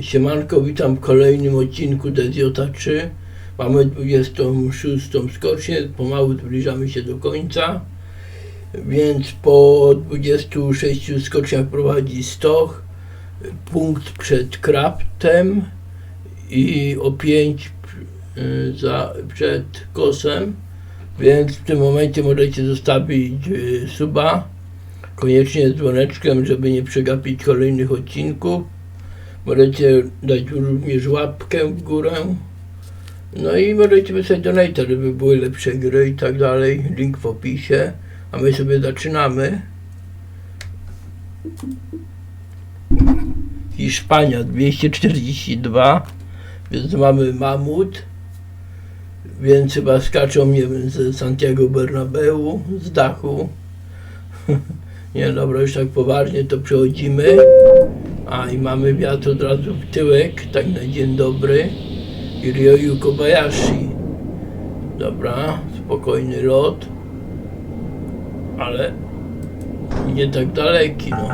Siemanko, witam w kolejnym odcinku DZJ3. Mamy 26 skocznię, pomału zbliżamy się do końca. Więc po 26 skoczniach prowadzi Stoch, punkt przed Kraftem i o 5 za, przed Kosem. Więc w tym momencie możecie zostawić y, suba, koniecznie z dzwoneczkiem, żeby nie przegapić kolejnych odcinków. Możecie dać również łapkę w górę. No i możecie wysłać donate, żeby były lepsze gry i tak dalej. Link w opisie. A my sobie zaczynamy. Hiszpania 242. Więc mamy mamut. Więc chyba skaczą mnie z Santiago Bernabeu z dachu. Nie, dobra, już tak poważnie to przechodzimy. A i mamy wiatr od razu w tyłek, tak na dzień dobry. I Ryoyu Kobayashi. Dobra, spokojny lot. Ale nie tak daleki, no.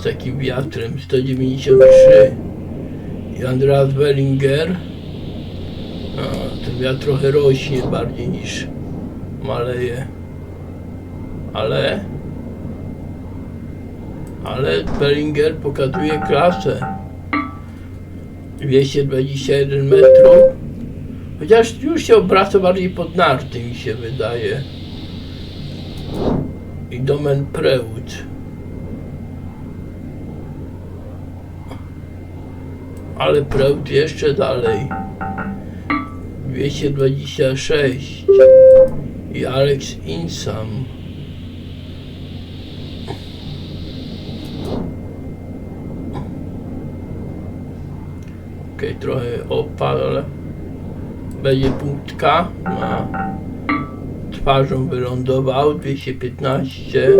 Z takim wiatrem 193. I Andreas Wellinger. A, ten wiatr trochę rośnie bardziej niż maleje. Ale ale Bellinger pokazuje klasę. 221 metrów. Chociaż już się obraca bardziej pod narty, mi się wydaje. I Domen Prełód. Ale Prełód jeszcze dalej. 226. I Alex Insam. Okej, trochę opadł, ale będzie punkt K. Na twarzą wylądował 215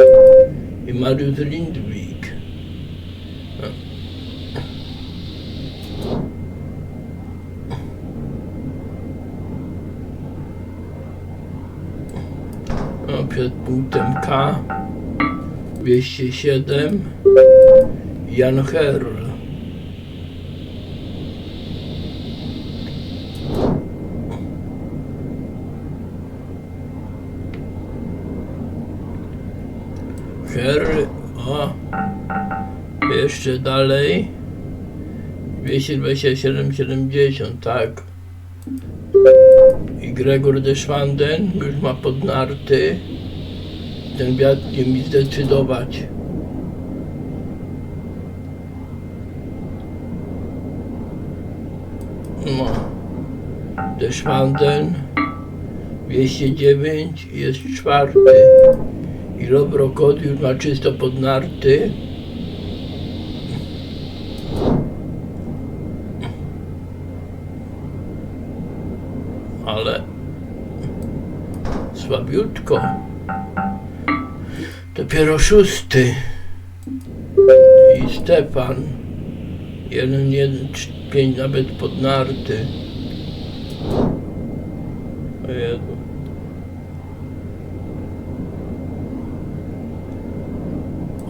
i Mariusz Lindwik. No, przed punktem K 207 Jan Herl. Herl, o, jeszcze dalej 227, 70, tak. I Gregor Deschwanden już ma podnarty. Ten wiatr nie mi zdecydować. No. Deschwanden 209 jest czwarty. I już ma czysto podnarty. Ale słabiutko. Dopiero szósty. I Stefan. Jeden, jeden, pięć nawet podnarty. O Jezu.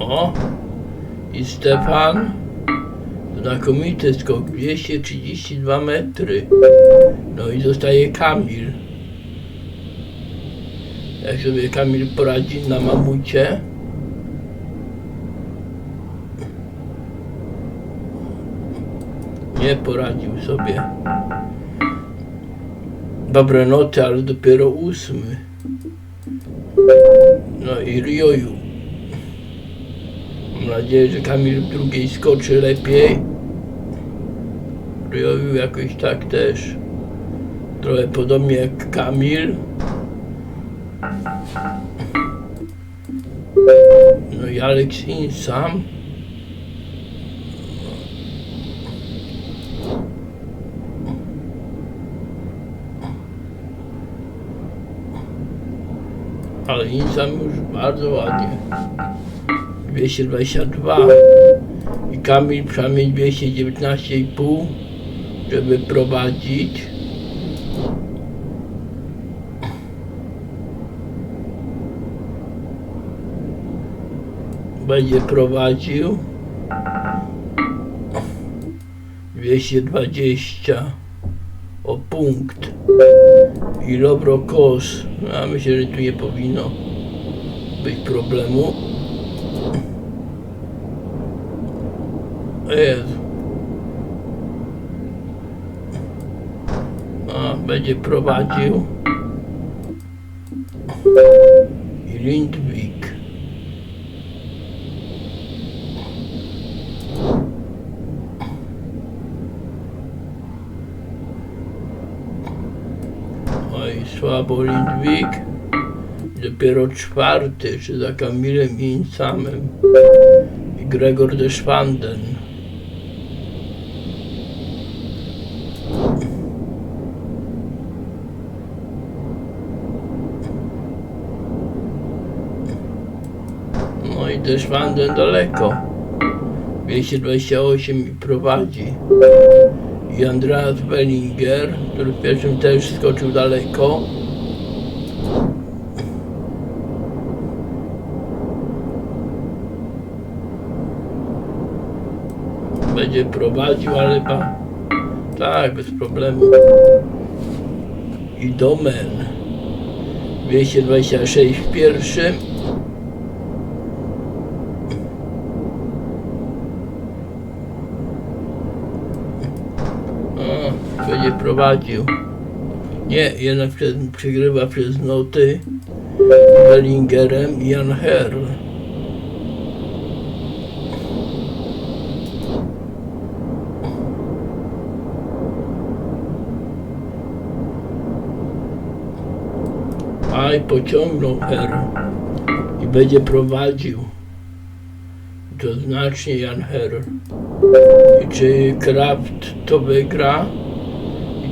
O! I Stefan. Znakomity skok. 232 metry. No i zostaje Kamil. Jak sobie Kamil poradzi na mamucie? Nie poradził sobie. Dobre noty, ale dopiero ósmy. No i Rioju. Mam nadzieję, że Kamil w drugiej skoczy lepiej. Rioju jakoś tak też. Trochę podobnie jak Kamil. No i Alex Insam. Ale Insam już bardzo ładnie. 222 i Kamil przynajmniej 219,5 żeby prowadzić. Będzie prowadził. 220 o punkt. I Lobro Kos. A myślę, że tu nie powinno być problemu. A, będzie prowadził. I Lindwik. Oj, słabo Lindwik. Dopiero czwarty, czy za Kamilem Incamem. I Gregor de Schwanden. No i de Schwanden daleko. 228 i prowadzi. I Andreas Bellinger, który w pierwszym też skoczył daleko. Będzie prowadził, ale chyba tak, bez problemu. I Domen 226 w pierwszym. O, będzie prowadził. Nie, jednak przez, przegrywa przez noty Bellingerem Jan Herr. Aj, pociągnął Herr i będzie prowadził. To znacznie Jan Herr. I czy Kraft to wygra?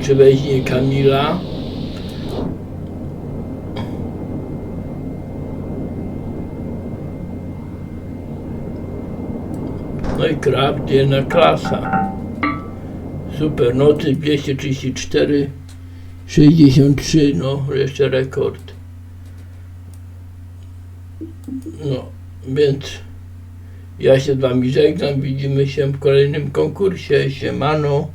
Czy weźmie Kamila? No i Kraft jedna klasa. Super noty 234 63, no jeszcze rekord. No, więc ja się z wami żegnam. Widzimy się w kolejnym konkursie. Siemano.